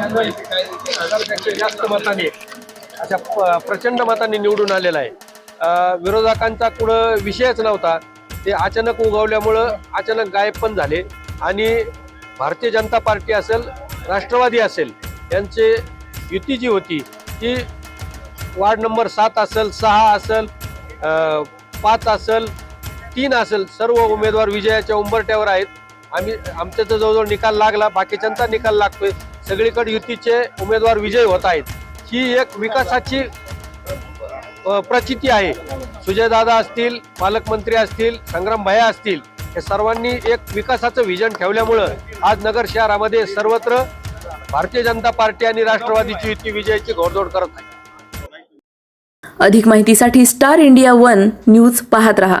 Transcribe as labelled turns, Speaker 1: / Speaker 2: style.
Speaker 1: हजारपेक्षा जास्त मताने अशा प- प्रचंड मतांनी निवडून आलेला आहे. विरोधकांचा कुठं विषयच नव्हता. ते अचानक उगवल्यामुळं अचानक गायब पण झाले. आणि भारतीय जनता पार्टी असेल राष्ट्रवादी असेल यांचे युती जी होती ती वार्ड नंबर सात असेल सहा असेल पाच असेल तीन असेल सर्व उमेदवार विजयाच्या उंबरट्यावर आहेत. आम्ही आमच्या तर जवळजवळ निकाल लागला बाकीच्यांचा निकाल लागतोय. सगळीकडे युतीचे उमेदवार विजय होत आहेत. ही एक विकासाची प्रचिती आहे. सुजयदादा असतील पालकमंत्री असतील संग्राम भया असतील हे सर्वांनी एक विकासाचं विजन ठेवल्यामुळं आज नगर शहरामध्ये सर्वत्र भारतीय जनता पार्टी आणि राष्ट्रवादीची युती विजयाची घोडदौड करत आहे.
Speaker 2: अधिक माहितीसाठी स्टार इंडिया वन न्यूज पाहत रहा.